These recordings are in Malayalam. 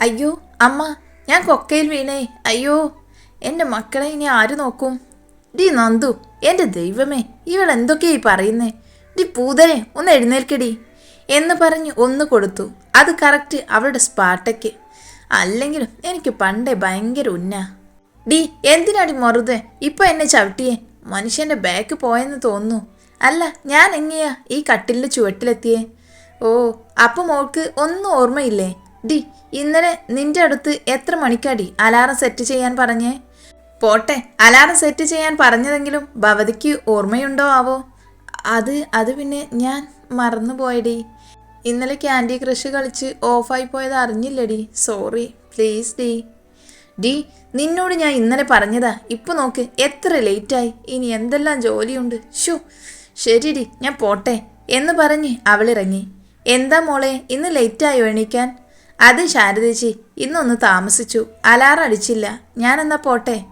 അയ്യോ അമ്മ ഞാൻ കൊക്കയിൽ വീണേ. അയ്യോ എന്റെ മക്കളെ ഇനി ആര് നോക്കും? ഡി നന്ദു എന്റെ ദൈവമേ ഇവൾ എന്തൊക്കെയായി പറയുന്നേ? ഡി പൂതനെ ഒന്ന് എഴുന്നേൽക്കടി എന്ന് പറഞ്ഞ് ഒന്ന് കൊടുത്തു. അത് കറക്റ്റ് അവളുടെ സ്പാട്ടയ്ക്ക് അല്ലെങ്കിലും എനിക്ക് പണ്ടേ ഭയങ്കര ഉന്ന. ഡി എന്തിനാടി മറുതെ? ഇപ്പൊ എന്നെ ചവിട്ടിയേ. മനുഷ്യന്റെ ബാക്ക് പോയെന്ന് തോന്നുന്നു. അല്ല ഞാൻ എങ്ങനെയാ ഈ കട്ടിലിന്റെ ചുവട്ടിലെത്തിയേ? ഓ അപ്പം മോൾക്ക് ഒന്നും ഓർമ്മയില്ലേ? ഡി ഇന്നലെ നിന്റെ അടുത്ത് എത്ര മണിക്കാടി അലാറം സെറ്റ് ചെയ്യാൻ പറഞ്ഞേ? പോട്ടെ അലാറം സെറ്റ് ചെയ്യാൻ പറഞ്ഞതെങ്കിലും ഭവതിക്ക് ഓർമ്മയുണ്ടോ ആവോ? അത് അത് പിന്നെ ഞാൻ മറന്നുപോയടി. ഇന്നലെ ക്യാൻഡി ക്രഷ് കളിച്ച് ഓഫായി പോയത് അറിഞ്ഞില്ലടി. സോറി പ്ലീസ് ഡി. ഡി നിന്നോട് ഞാൻ ഇന്നലെ പറഞ്ഞതാ. ഇപ്പൊ നോക്ക് എത്ര ലേറ്റായി. ഇനി എന്തെല്ലാം ജോലിയുണ്ട്? ഷു ശരിടി ഞാൻ പോട്ടെ എന്ന് പറഞ്ഞ് അവളിറങ്ങി. എന്താ മോളെ ഇന്ന് ലേറ്റായോ എണീക്കാൻ? അത് ശാരദേച്ചി ഇന്നൊന്ന് താമസിച്ചു. അലാറം അടിച്ചില്ല. ഞാനെന്നാ പോട്ടെ?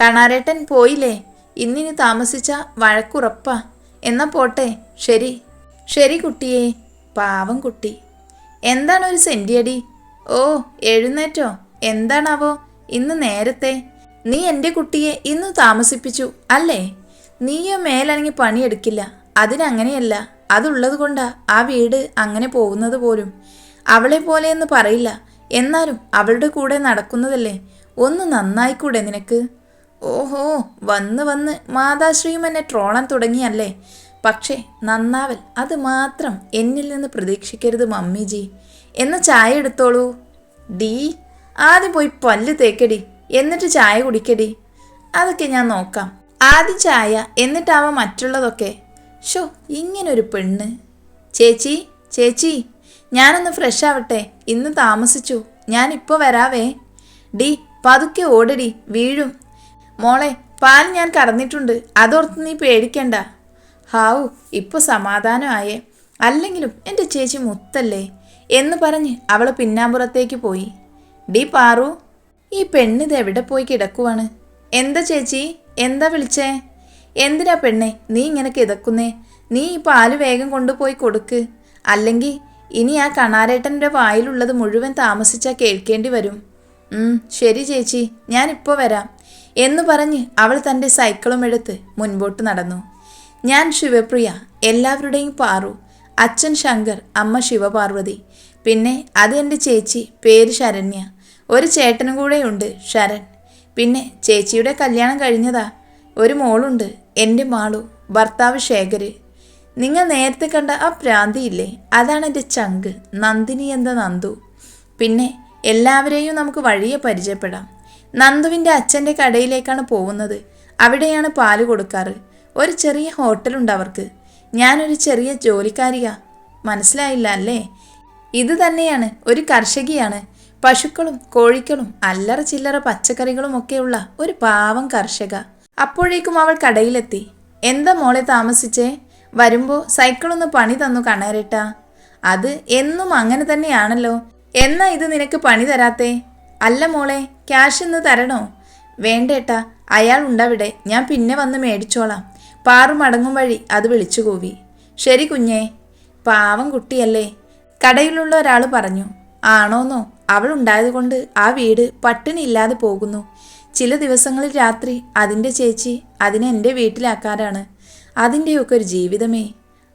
കണാരേട്ടൻ പോയില്ലേ? ഇന്നിനി താമസിച്ച വഴക്കുറപ്പാ. എന്നാ പോട്ടെ? ശരി. ശരി കുട്ടിയെ. പാവം കുട്ടി. എന്താണ് ഒരു സെന്റിയടി? ഓ എഴുന്നേറ്റോ? എന്താണാവോ? ഇന്ന് നേരത്തെ. നീ എന്റെ കുട്ടിയെ ഇന്ന് താമസിപ്പിച്ചു അല്ലേ? നീയോ മേലനങ്ങി പണിയെടുക്കില്ല. അതിനങ്ങനെയല്ല. അതുള്ളത് കൊണ്ടാ ആ വീട് അങ്ങനെ പോകുന്നത് പോലും. അവളെ പോലെയെന്ന് പറയില്ല. എന്നാലും അവളുടെ കൂടെ നടക്കുന്നതല്ലേ? ഒന്ന് നന്നായിക്കൂടെ നിനക്ക്? ഓഹോ വന്ന് വന്ന് മാതാശ്രീയും എന്നെ ട്രോളാൻ തുടങ്ങിയല്ലേ? പക്ഷേ നന്നാവൽ അത് മാത്രം എന്നിൽ നിന്ന് പ്രതീക്ഷിക്കരുത് മമ്മിജി. എന്ന ചായ എടുത്തോളൂ. ഡീ ആദ്യം പോയി പല്ല് തേക്കടി എന്നിട്ട് ചായ കുടിക്കടി. അതൊക്കെ ഞാൻ നോക്കാം. ആദ്യം ചായ എന്നിട്ടാവാം മറ്റുള്ളതൊക്കെ. ഷോ ഇങ്ങനൊരു പെണ്ണ്. ചേച്ചി ചേച്ചി. ഞാനൊന്ന് ഫ്രഷ് ആവട്ടെ. ഇന്ന് താമസിച്ചു. ഞാനിപ്പോൾ വരാവേ. ഡി പതുക്കെ ഓടടി. വീഴും. മോളെ പാൽ ഞാൻ കറന്നിട്ടുണ്ട് അതോർത്ത് നീ പേടിക്കണ്ട. ഹാവു ഇപ്പോൾ സമാധാനമായേ. അല്ലെങ്കിലും എന്റെ ചേച്ചി മുത്തല്ലേ എന്ന് പറഞ്ഞ് അവൾ പിന്നാമ്പുറത്തേക്ക് പോയി. ഡി പാറു ഈ പെണ്ണിത് എവിടെ പോയി കിടക്കുവാണ്? എന്താ ചേച്ചി? എന്താ വിളിച്ചേ? എന്തിനാ പെണ്ണെ? നീ ഇങ്ങനെ കിതക്കുന്നേ? നീ ഈ പാൽ വേഗം കൊണ്ടുപോയി കൊടുക്ക്. അല്ലെങ്കിൽ ഇനി ആ കണാരേട്ടന്റെ വായിലുള്ളത് മുഴുവൻ താമസിച്ചാൽ കേൾക്കേണ്ടി വരും. ശരി ചേച്ചി ഞാനിപ്പോൾ വരാം. എന്ന് പറഞ്ഞ് അവൾ തന്റെ സൈക്കിളും എടുത്ത് മുൻപോട്ട് നടന്നു. ഞാൻ ശിവപ്രിയ എല്ലാവരുടെയും പാറു അച്ഛൻ ശങ്കർ അമ്മ ശിവപാർവതി പിന്നെ അത് എന്റെ ചേച്ചി പേര് ശരണ്യ ഒരു ചേട്ടനും കൂടെയുണ്ട് ശരൺ. പിന്നെ ചേച്ചിയുടെ കല്യാണം കഴിഞ്ഞതാ ഒരു മോളുണ്ട് എന്റെ മാളു ഭർത്താവ് ശേഖര് നിങ്ങൾ നേരത്തെ കണ്ട ആ പ്രാന്തിയില്ലേ? അതാണ് എന്റെ ചങ്ക്. നന്ദിനി എന്ന നന്ദു. പിന്നെ എല്ലാവരെയും നമുക്ക് വഴിയെ പരിചയപ്പെടാം. നന്ദുവിന്റെ അച്ഛന്റെ കടയിലേക്കാണ് പോകുന്നത്. അവിടെയാണ് പാൽ കൊടുക്കാറ്. ഒരു ചെറിയ ഹോട്ടലുണ്ട് അവർക്ക്. ഞാനൊരു ചെറിയ ജോലിക്കാരിയാ. മനസ്സിലായില്ല അല്ലേ? ഇത് തന്നെയാണ്. ഒരു കർഷകിയാണ്. പശുക്കളും കോഴിക്കളും അല്ലറ ചില്ലറ പച്ചക്കറികളും ഒക്കെയുള്ള ഒരു പാവം കർഷക. അപ്പോഴേക്കും അവൾ കടയിലെത്തി. എന്താ മോളെ താമസിച്ചേ? വരുമ്പോ സൈക്കിളൊന്ന് പണി തന്നു കണേരട്ട അത് എന്നും അങ്ങനെ തന്നെയാണല്ലോ. എന്നാ ഇത് നിനക്ക് പണി തരാത്തേ? അല്ല മോളെ ക്യാഷ് ഇന്ന് തരണോ? വേണ്ടേട്ടാ അയാൾ ഉണ്ടവിടെ. ഞാൻ പിന്നെ വന്ന് മേടിച്ചോളാം. പാറു മടങ്ങും വഴി അത് വിളിച്ചു കൂവി. ശരി കുഞ്ഞേ. പാവം കുട്ടിയല്ലേ. കടയിലുള്ള ഒരാൾ പറഞ്ഞു ആണോന്നോ അവൾ ഉണ്ടായതുകൊണ്ട് ആ വീട് പട്ടിണി ഇല്ലാതെ പോകുന്നു. ചില ദിവസങ്ങളിൽ രാത്രി അതിന്റെ ചേച്ചി അതിനെ എന്റെ വീട്ടിലാക്കാറാണ്. അതിന്റെയൊക്കെ ഒരു ജീവിതമേ.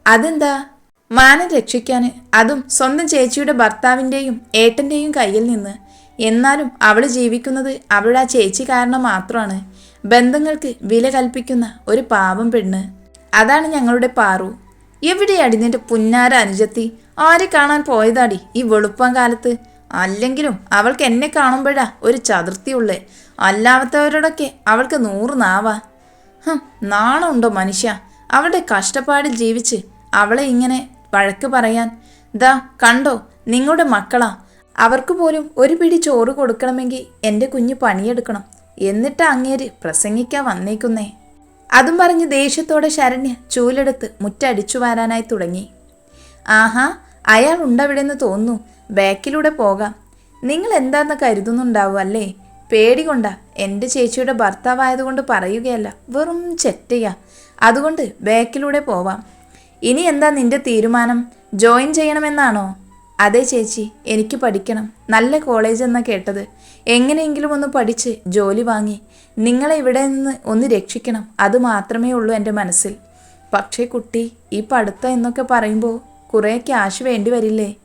അതെന്താ? മാനം രക്ഷിക്കാൻ അതും സ്വന്തം ചേച്ചിയുടെ ഭർത്താവിന്റെയും ഏട്ടന്റെയും കയ്യിൽ നിന്ന്. എന്നാലും അവൾ ജീവിക്കുന്നത് അവളുടെ ആ ചേച്ചി കാരണം മാത്രമാണ്. ബന്ധങ്ങൾക്ക് വില കൽപ്പിക്കുന്ന ഒരു പാവം പെണ്ണ്. അതാണ് ഞങ്ങളുടെ പാറു. എവിടെയാടി നിന്റെ പുന്നാര അനുജത്തി? ആരെ കാണാൻ പോയതാടി ഈ വെളുപ്പം കാലത്ത്? അല്ലെങ്കിലും അവൾക്ക് എന്നെ കാണുമ്പോഴാ ഒരു ചതുർത്തിയുള്ളേ അല്ലാത്തവരോടൊക്കെ അവൾക്ക് നൂറ് നാവാ. ഹം നാണമുണ്ടോ മനുഷ്യ? അവളുടെ കഷ്ടപ്പാടിൽ ജീവിച്ച് അവളെ ഇങ്ങനെ വഴക്ക് പറയാൻ. ദാ കണ്ടോ നിങ്ങളുടെ മക്കളാ. അവർക്ക് പോലും ഒരു പിടി ചോറ് കൊടുക്കണമെങ്കിൽ എന്റെ കുഞ്ഞ് പണിയെടുക്കണം. എന്നിട്ട് അങ്ങേര് പ്രസംഗിക്കാൻ വന്നേക്കുന്നേ. അതും പറഞ്ഞ് ദേഷ്യത്തോടെ ശരണ്യ ചൂലെടുത്ത് മുറ്റടിച്ചു വരാനായി തുടങ്ങി. ആഹാ അയാൾ ഉണ്ടവിടെന്ന് തോന്നുന്നു. ബാക്കിലൂടെ പോകാം. നിങ്ങൾ എന്താന്ന് കരുതുന്നുണ്ടാവും അല്ലേ? പേടി കൊണ്ടാ എന്റെ ചേച്ചിയുടെ ഭർത്താവായതുകൊണ്ട് പറയുകയല്ല. വെറും ചെറ്റയാ. അതുകൊണ്ട് ബാക്കിലൂടെ പോവാം. ഇനി എന്താ നിന്റെ തീരുമാനം? ജോയിൻ ചെയ്യണമെന്നാണോ? അതെ ചേച്ചി എനിക്ക് പഠിക്കണം. നല്ല കോളേജ് എന്നാ കേട്ടത്. എങ്ങനെയെങ്കിലും ഒന്ന് പഠിച്ച് ജോലി വാങ്ങി. നിങ്ങളെ ഇവിടെ നിന്ന് ഒന്ന് രക്ഷിക്കണം. അത് മാത്രമേ ഉള്ളൂ എന്റെ മനസ്സിൽ. പക്ഷേ കുട്ടി ഈ പഠിത്തം എന്നൊക്കെ പറയുമ്പോൾ കുറേ ക്യാഷ് വേണ്ടി വരില്ലേ?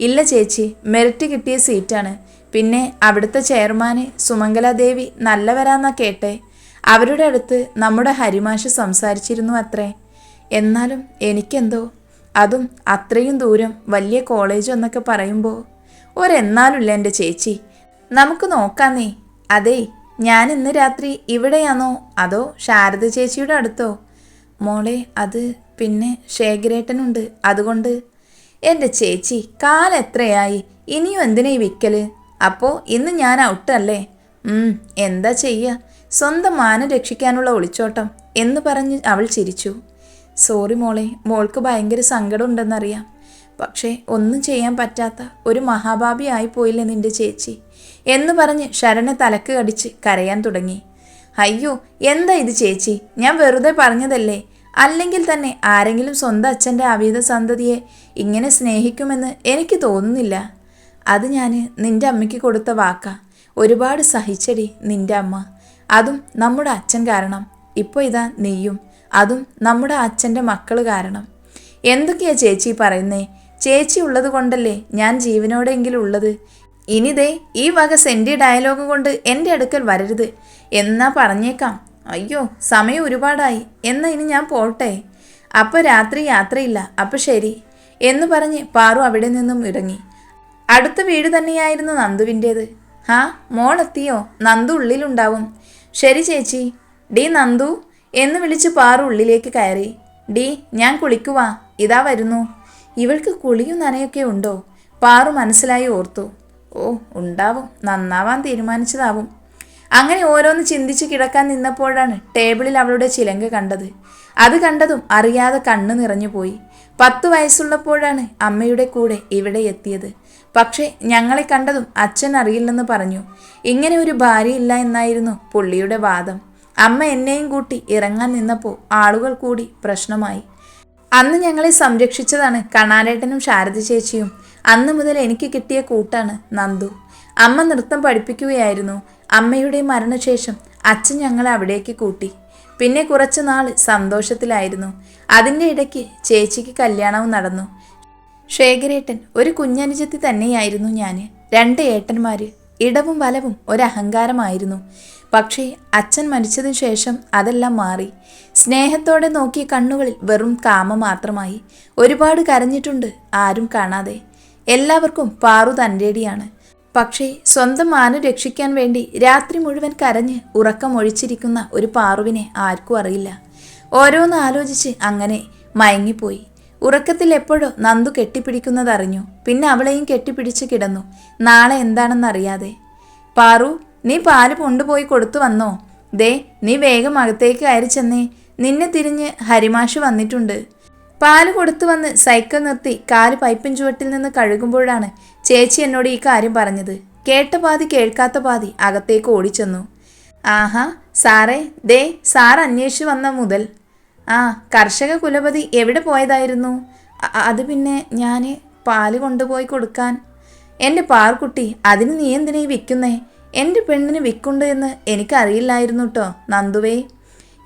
ഇല്ല ചേച്ചി മെറിറ്റ് കിട്ടിയ സീറ്റാണ്. പിന്നെ അവിടുത്തെ ചെയർമാന് സുമംഗലാദേവി നല്ലവരാന്നാ കേട്ടെ. അവരുടെ അടുത്ത് നമ്മുടെ ഹരിമാഷ് സംസാരിച്ചിരുന്നു അത്രേ. എന്നാലും എനിക്കെന്തോ? അതും അത്രയും ദൂരം വലിയ കോളേജ് എന്നൊക്കെ പറയുമ്പോൾ ഒരെന്നാലുമില്ല എന്റെ ചേച്ചി. നമുക്ക് നോക്കാന്നേ. അതേ ഞാൻ ഇന്ന് രാത്രി ഇവിടെയാണോ അതോ ശാരദ ചേച്ചിയുടെ അടുത്തോ? മോളെ അത് പിന്നെ ശേഖരേട്ടനുണ്ട്. അതുകൊണ്ട് എന്റെ ചേച്ചി കാലം എത്രയായി? ഇനിയും എന്തിനാ ഈ അപ്പോൾ ഇന്ന് ഞാൻ ഔട്ടല്ലേ? എന്താ ചെയ്യുക സ്വന്തം മാനം രക്ഷിക്കാനുള്ള ഒളിച്ചോട്ടം എന്ന് പറഞ്ഞ് അവൾ ചിരിച്ചു. സോറി മോളെ മോൾക്ക് ഭയങ്കര സങ്കടമുണ്ടെന്നറിയാം. പക്ഷേ ഒന്നും ചെയ്യാൻ പറ്റാത്ത ഒരു മഹാഭാബി ആയിപ്പോയില്ലേ നിന്റെ ചേച്ചി? എന്ന് പറഞ്ഞ് ശരണെ തലക്ക് കടിച്ച് കരയാൻ തുടങ്ങി. അയ്യോ എന്താ ഇത് ചേച്ചി? ഞാൻ വെറുതെ പറഞ്ഞതല്ലേ? അല്ലെങ്കിൽ തന്നെ ആരെങ്കിലും സ്വന്തം അച്ഛന്റെ അവീത സന്തതിയെ ഇങ്ങനെ സ്നേഹിക്കുമെന്ന് എനിക്ക് തോന്നുന്നില്ല. അത് ഞാൻ നിന്റെ അമ്മയ്ക്ക് കൊടുത്ത വാക്കാ. ഒരുപാട് സഹിച്ചടി നിന്റെ അമ്മ. അതും നമ്മുടെ അച്ഛൻ കാരണം. ഇപ്പോൾ ഇതാ നെയ്യും അതും നമ്മുടെ അച്ഛന്റെ മക്കൾ കാരണം. എന്തൊക്കെയാ ചേച്ചി പറയുന്നേ? ചേച്ചി ഉള്ളത് കൊണ്ടല്ലേ ഞാൻ ജീവനോടെങ്കിലും ഉള്ളത്? ഇനിതേ ഈ വക സെന്റി ഡയലോഗ് കൊണ്ട് എന്റെ അടുക്കൽ വരരുത്. എന്നാ പറഞ്ഞേക്കാം. അയ്യോ സമയം ഒരുപാടായി. എന്നാ ഇനി ഞാൻ പോട്ടെ. അപ്പോൾ രാത്രി യാത്രയില്ല. അപ്പോൾ ശരി. എന്ന് പറഞ്ഞ് പാറു അവിടെ നിന്നും ഇറങ്ങി. അടുത്ത വീട് തന്നെയായിരുന്നു നന്ദുവിന്റേത്. ഹാ മോളെത്തിയോ? നന്ദു ഉള്ളിലുണ്ടാവും. ശരി ചേച്ചി. ഡീ നന്ദു എന്ന് വിളിച്ച് പാറു ഉള്ളിലേക്ക് കയറി. ഡീ ഞാൻ കുളിക്കുവാ. ഇതാ വരുന്നു. ഇവൾക്ക് കുളിയും നനയൊക്കെ ഉണ്ടോ? പാറു മനസ്സിലായി ഓർത്തു. ഓ ഉണ്ടാവും. നന്നാവാൻ തീരുമാനിച്ചതാവും. അങ്ങനെ ഓരോന്ന് ചിന്തിച്ച് കിടക്കാൻ നിന്നപ്പോഴാണ് ടേബിളിൽ അവളുടെ ചിലങ്ക കണ്ടത്. അത് കണ്ടതും അറിയാതെ കണ്ണ് നിറഞ്ഞുപോയി. പത്തു വയസ്സുള്ളപ്പോഴാണ് അമ്മയുടെ കൂടെ ഇവിടെ എത്തിയത്. പക്ഷേ ഞങ്ങളെ കണ്ടതും അച്ഛൻ അറിയില്ലെന്ന് പറഞ്ഞു. ഇങ്ങനെ ഒരു ഭാര്യയില്ല എന്നായിരുന്നു പുള്ളിയുടെ വാദം. അമ്മ എന്നെയും കൂട്ടി ഇറങ്ങാൻ നിന്നപ്പോൾ ആളുകൾ കൂടി പ്രശ്നമായി. അന്ന് ഞങ്ങളെ സംരക്ഷിച്ചതാണ് കണാരേട്ടനും ശാരദ ചേച്ചിയും. അന്ന് മുതൽ എനിക്ക് കിട്ടിയ കൂട്ടാണ് നന്ദു. അമ്മ നൃത്തം പഠിപ്പിക്കുകയായിരുന്നു. അമ്മയുടെ മരണശേഷം അച്ഛൻ ഞങ്ങളെ അവിടേക്ക് കൂട്ടി. പിന്നെ കുറച്ചു നാൾ സന്തോഷത്തിലായിരുന്നു. അതിന്റെ ഇടയ്ക്ക് ചേച്ചിക്ക് കല്യാണവും നടന്നു. ശേഖരേട്ടൻ ഒരു കുഞ്ഞനുജത്തി തന്നെയായിരുന്നു ഞാൻ രണ്ട് ഏട്ടന്മാര്. ഇടവും വലവും ഒരഹങ്കാരമായിരുന്നു. പക്ഷേ അച്ഛൻ മരിച്ചതിന് ശേഷം അതെല്ലാം മാറി. സ്നേഹത്തോടെ നോക്കിയ കണ്ണുകളിൽ വെറും കാമ മാത്രമായി. ഒരുപാട് കരഞ്ഞിട്ടുണ്ട് ആരും കാണാതെ. എല്ലാവർക്കും പാറു തന്റെടിയാണ്. പക്ഷേ സ്വന്തം മാനം രക്ഷിക്കാൻ വേണ്ടി രാത്രി മുഴുവൻ കരഞ്ഞ് ഉറക്കമൊഴിച്ചിരിക്കുന്ന ഒരു പാറുവിനെ ആർക്കും അറിയില്ല. ഓരോന്ന് ആലോചിച്ച് അങ്ങനെ മയങ്ങിപ്പോയി. ഉറക്കത്തിൽ എപ്പോഴോ നന്ദു കെട്ടിപ്പിടിക്കുന്നതറിഞ്ഞു. പിന്നെ അവളെയും കെട്ടിപ്പിടിച്ച് കിടന്നു. നാളെ എന്താണെന്നറിയാതെ. പാറു നീ പാൽ കൊണ്ടുപോയി കൊടുത്തു വന്നോ? ദേ നീ വേഗം അകത്തേക്ക് കയറി ചെന്നേ. നിന്നെ തിരിഞ്ഞ് ഹരിമാഷ് വന്നിട്ടുണ്ട്. പാൽ കൊടുത്തു വന്ന് സൈക്കിൾ നിർത്തി കാൽ പൈപ്പിൻ ചുവട്ടിൽ നിന്ന് കഴുകുമ്പോഴാണ് ചേച്ചി എന്നോട് ഈ കാര്യം പറഞ്ഞത്. കേട്ട പാതി കേൾക്കാത്ത പാതി അകത്തേക്ക് ഓടിച്ചെന്നു. ആഹാ സാറേ ദേ സാർ അന്വേഷിച്ചു വന്ന മുതൽ. ആ കർഷക കുലപതി എവിടെ പോയതായിരുന്നു? അത് പിന്നെ ഞാൻ പാൽ കൊണ്ടുപോയി കൊടുക്കാൻ. എന്റെ പാർക്കുട്ടി അതിന് നീ എന്തിനീ വിൽക്കുന്നേ എന്റെ പെണ്ണിന് വിൽക്കുണ്ട് എന്ന് എനിക്കറിയില്ലായിരുന്നു കേട്ടോ നന്ദുവേ.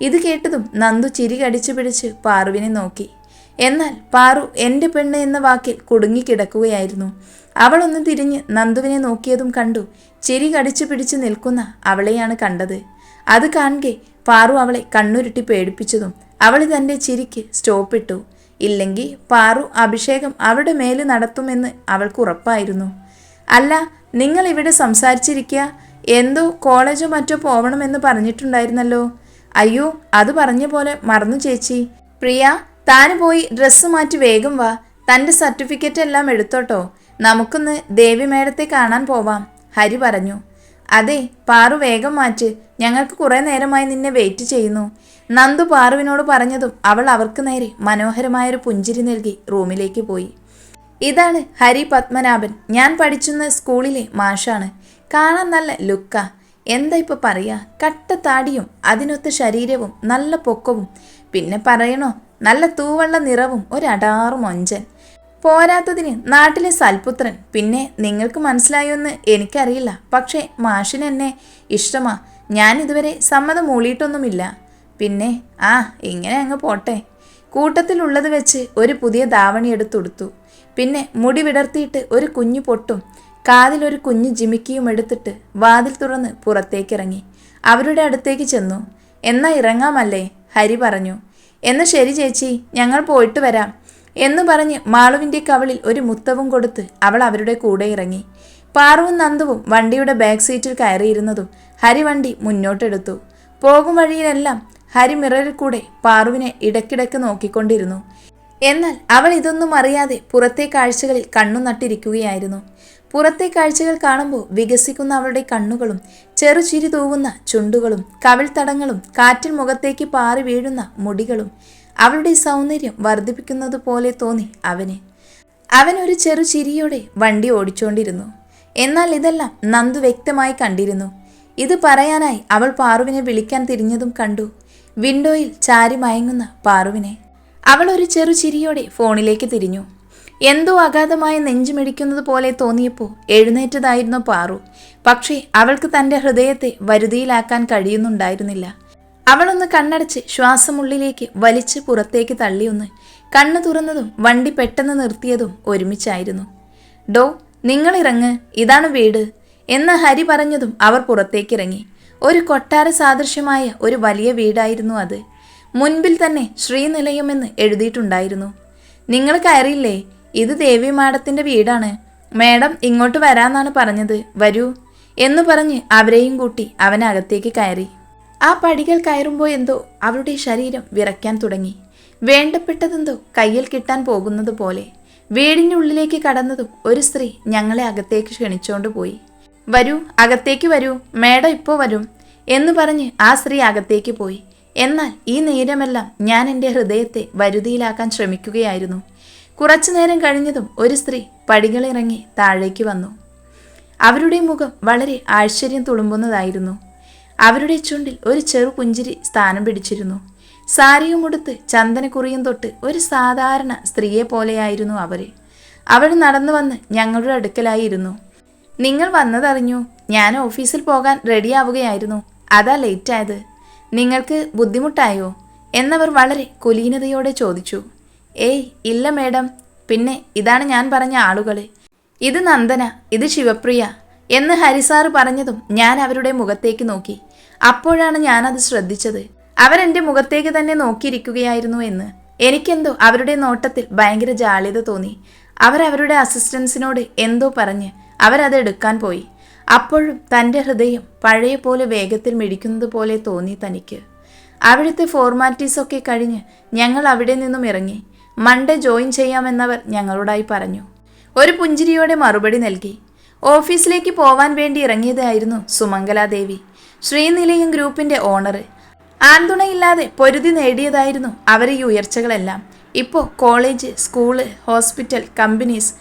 ഇത് കേട്ടതും നന്ദു ചിരി കടിച്ചു പിടിച്ച് പാറുവിനെ നോക്കി. എന്നാൽ പാറു എന്റെ പെണ്ണ് എന്ന വാക്കിൽ കുടുങ്ങിക്കിടക്കുകയായിരുന്നു അവളൊന്ന് തിരിഞ്ഞ് നന്ദുവിനെ നോക്കിയതും കണ്ടു ചിരി കടിച്ചു പിടിച്ച് നിൽക്കുന്ന അവളെയാണ് കണ്ടത്. അത് കാണുകെ പാറു അവളെ കണ്ണുരുട്ടി പേടിപ്പിച്ചതും അവൾ തന്റെ ചിരിക്ക് സ്റ്റോപ്പിട്ടു ഇല്ലെങ്കിൽ പാറു അഭിഷേകം അവിടെ മേൽ നടത്തുമെന്ന് അവൾക്ക് ഉറപ്പായിരുന്നു. അല്ല നിങ്ങൾ ഇവിടെ സംസാരിച്ചിരിക്കുക എന്തോ കോളേജോ മറ്റോ പോവണമെന്ന് പറഞ്ഞിട്ടുണ്ടായിരുന്നല്ലോ. അയ്യോ അത് പറഞ്ഞ പോലെ മറന്നു ചേച്ചി. പ്രിയ താന് പോയി ഡ്രസ്സ് മാറ്റി വേഗം വാ. തന്റെ സർട്ടിഫിക്കറ്റ് എല്ലാം എടുത്തോട്ടോ. നമുക്കൊന്ന് ദേവി മേഡത്തെ കാണാൻ പോവാം ഹരി പറഞ്ഞു. അതെ പാറു വേഗം മാറ്റ്. ഞങ്ങൾക്ക് കുറേ നേരമായി നിന്നെ വെയിറ്റ് ചെയ്യുന്നു. നന്ദു പാറുവിനോട് പറഞ്ഞതും അവൾ അവർക്ക് നേരെ മനോഹരമായൊരു പുഞ്ചിരി നൽകി റൂമിലേക്ക് പോയി. ഇതാണ് ഹരി പത്മനാഭൻ. ഞാൻ പഠിച്ചുന്ന സ്കൂളിലെ മാഷാണ്. കാണാൻ നല്ല ലുക്ക. എന്താ ഇപ്പൊ പറയാ? കട്ട താടിയും അതിനൊത്ത ശരീരവും നല്ല പൊക്കവും. പിന്നെ പറയണോ? നല്ല തൂവള്ള നിറവും ഒരടാറു മൊഞ്ചൻ. പോരാത്തതിന് നാട്ടിലെ സൽപുത്രൻ. പിന്നെ നിങ്ങൾക്ക് മനസ്സിലായോന്ന് എനിക്കറിയില്ല. പക്ഷേ മാഷിനെന്നെ ഇഷ്ടമാ. ഞാൻ ഇതുവരെ സമ്മതം മൂളിയിട്ടൊന്നുമില്ല. പിന്നെ ആ ഇങ്ങനെ അങ്ങ് പോട്ടെ. കൂട്ടത്തിലുള്ളത് വെച്ച് ഒരു പുതിയ ദാവണി എടുത്തുടുത്തു പിന്നെ മുടി വിടർത്തിയിട്ട് ഒരു കുഞ്ഞു പൊട്ടും. കാതിലൊരു കുഞ്ഞു ജിമിക്കിയും എടുത്തിട്ട് വാതിൽ തുറന്ന് പുറത്തേക്കിറങ്ങി. അവരുടെ അടുത്തേക്ക് ചെന്നു. എന്നാ ഇറങ്ങാമല്ലേ? ഹരി പറഞ്ഞു. എന്ന് ശരി ചേച്ചി ഞങ്ങൾ പോയിട്ട് വരാം. എന്ന് പറഞ്ഞ് മാളുവിന്റെ കവളിൽ ഒരു മുത്തവും കൊടുത്ത് അവൾ അവരുടെ കൂടെ ഇറങ്ങി. പാറുവും നന്ദുവും വണ്ടിയുടെ ബാക്ക് സീറ്റിൽ കയറിയിരുന്നതും ഹരി വണ്ടി മുന്നോട്ടെടുത്തു. പോകും വഴിയിലെല്ലാം ഹരി മിററിൽ കൂടെ പാറുവിനെ ഇടയ്ക്കിടയ്ക്ക് നോക്കിക്കൊണ്ടിരുന്നു. എന്നാൽ അവൾ ഇതൊന്നും അറിയാതെ പുറത്തെ കാഴ്ചകളിൽ കണ്ണു നട്ടിരിക്കുകയായിരുന്നു. പുറത്തെ കാഴ്ചകൾ കാണുമ്പോൾ വികസിക്കുന്ന അവളുടെ കണ്ണുകളും ചെറുചിരി തൂവുന്ന ചുണ്ടുകളും കവിൾത്തടങ്ങളും കാറ്റിൽ മുഖത്തേക്ക് പാറി വീഴുന്ന മുടികളും അവളുടെ സൗന്ദര്യം വർദ്ധിപ്പിക്കുന്നത് പോലെ തോന്നി അവന്. അവൻ ഒരു ചെറു ചിരിയോടെ വണ്ടി ഓടിച്ചുകൊണ്ടിരുന്നു എന്നാൽ ഇതെല്ലാം നന്ദു വ്യക്തമായി കണ്ടിരുന്നു. ഇത് പറയാനായി അവൾ പാറുവിനെ വിളിക്കാൻ തിരിഞ്ഞതും കണ്ടു. വിൻഡോയിൽ ചാരി മയങ്ങുന്ന പാറുവിനെ അവൾ ഒരു ചെറു ചിരിയോടെ ഫോണിലേക്ക് തിരിഞ്ഞു. എന്തോ അഗാധമായ നെഞ്ചുമിടിക്കുന്നത് പോലെ തോന്നിയപ്പോൾ എഴുന്നേറ്റതായിരുന്നു പാറു. പക്ഷേ അവൾക്ക് തന്റെ ഹൃദയത്തെ വരുതിയിലാക്കാൻ കഴിയുന്നുണ്ടായിരുന്നില്ല. അവളൊന്ന് കണ്ണടച്ച് ശ്വാസമുള്ളിലേക്ക് വലിച്ച് പുറത്തേക്ക് തള്ളിയൊന്ന് കണ്ണു തുറന്നതും വണ്ടി പെട്ടെന്ന് നിർത്തിയതും ഒരുമിച്ചായിരുന്നു. ഡോ നിങ്ങളിറങ്ങ് ഇതാണ് വീട് എന്ന് ഹരി പറഞ്ഞതും അവർ പുറത്തേക്കിറങ്ങി. ഒരു കൊട്ടാര സാദൃശ്യമായ ഒരു വലിയ വീടായിരുന്നു അത്. മുൻപിൽ തന്നെ ശ്രീനിലയമെന്ന് എഴുതിയിട്ടുണ്ടായിരുന്നു. നിങ്ങൾ കയറിയില്ലേ? ഇത് ദേവി മാഡത്തിന്റെ വീടാണ്. മേഡം ഇങ്ങോട്ട് വരാന്നാണ് പറഞ്ഞത്. വരൂ എന്ന് പറഞ്ഞ് അവരെയും കൂട്ടി അവൻ അകത്തേക്ക് കയറി. ആ പടികൾ കയറുമ്പോൾ എന്തോ അവളുടെ ശരീരം വിറയ്ക്കാൻ തുടങ്ങി. വേണ്ടപ്പെട്ടതെന്തോ കയ്യിൽ കിട്ടാൻ പോകുന്നത് പോലെ. വീടിനുള്ളിലേക്ക് കടന്നതും ഒരു സ്ത്രീ ഞങ്ങളെ അകത്തേക്ക് ക്ഷണിച്ചുകൊണ്ട് പോയി. വരൂ അകത്തേക്ക് വരൂ മേഡം ഇപ്പോൾ വരും എന്ന് പറഞ്ഞ് ആ സ്ത്രീ അകത്തേക്ക് പോയി. എന്നാൽ ഈ നേരമെല്ലാം ഞാൻ എന്റെ ഹൃദയത്തെ വരുതിയിലാക്കാൻ ശ്രമിക്കുകയായിരുന്നു. കുറച്ചു നേരം കഴിഞ്ഞതും ഒരു സ്ത്രീ പടികളിറങ്ങി താഴേക്ക് വന്നു. അവരുടെ മുഖം വളരെ ആശ്ചര്യം തുളുമ്പുന്നതായിരുന്നു. അവരുടെ ചുണ്ടിൽ ഒരു ചെറു പുഞ്ചിരി സ്ഥാനം പിടിച്ചിരുന്നു. സാരിയും ഉടുത്ത് ചന്ദനക്കുറിയും തൊട്ട് ഒരു സാധാരണ സ്ത്രീയെ പോലെയായിരുന്നു അവർ അവൾ നടന്നു വന്ന് ഞങ്ങളുടെ അടുക്കലായി ഇരുന്നു നിങ്ങൾ വന്നതറിഞ്ഞു. ഞാൻ ഓഫീസിൽ പോകാൻ റെഡിയാവുകയായിരുന്നു. അതാ ലേറ്റ് ആയത് നിങ്ങൾക്ക് ബുദ്ധിമുട്ടായോ? എന്നവർ വളരെ കുലീനതയോടെ ചോദിച്ചു. ഏയ് ഇല്ല മേഡം. പിന്നെ ഇതാണ് ഞാൻ പറഞ്ഞ ആളുകൾ ഇത് നന്ദന ഇത് ശിവപ്രിയ എന്ന് ഹരിസാറ് പറഞ്ഞതും ഞാൻ അവരുടെ മുഖത്തേക്ക് നോക്കി. അപ്പോഴാണ് ഞാനത് ശ്രദ്ധിച്ചത്. അവരെന്റെ മുഖത്തേക്ക് തന്നെ നോക്കിയിരിക്കുകയായിരുന്നു എന്ന്. എനിക്കെന്തോ അവരുടെ നോട്ടത്തിൽ ഭയങ്കര ജാള്യത തോന്നി. അവരവരുടെ അസിസ്റ്റൻസിനോട് എന്തോ പറഞ്ഞ് അവരത് എടുക്കാൻ പോയി. അപ്പോഴും തന്റെ ഹൃദയം പഴയ പോലെ വേഗത്തിൽ മിടിക്കുന്നത് പോലെ തോന്നി തനിക്ക്. അവിടുത്തെ ഫോർമാലിറ്റീസൊക്കെ കഴിഞ്ഞ് ഞങ്ങൾ അവിടെ നിന്നും ഇറങ്ങി. മൺഡേ ജോയിൻ ചെയ്യാമെന്നവർ ഞങ്ങളോടായി പറഞ്ഞു. ഒരു പുഞ്ചിരിയോടെ മറുപടി നൽകി. ഓഫീസിലേക്ക് പോവാൻ വേണ്ടി ഇറങ്ങിയതായിരുന്നു സുമംഗലാദേവി ശ്രീനിലയം ഗ്രൂപ്പിന്റെ ഓണർ ആന്തുണയില്ലാതെ പൊരുതി നേടിയതായിരുന്നു അവർ ഈ ഉയർച്ചകളെല്ലാം. ഇപ്പോൾ കോളേജ് സ്കൂൾ ഹോസ്പിറ്റൽ കമ്പനീസ്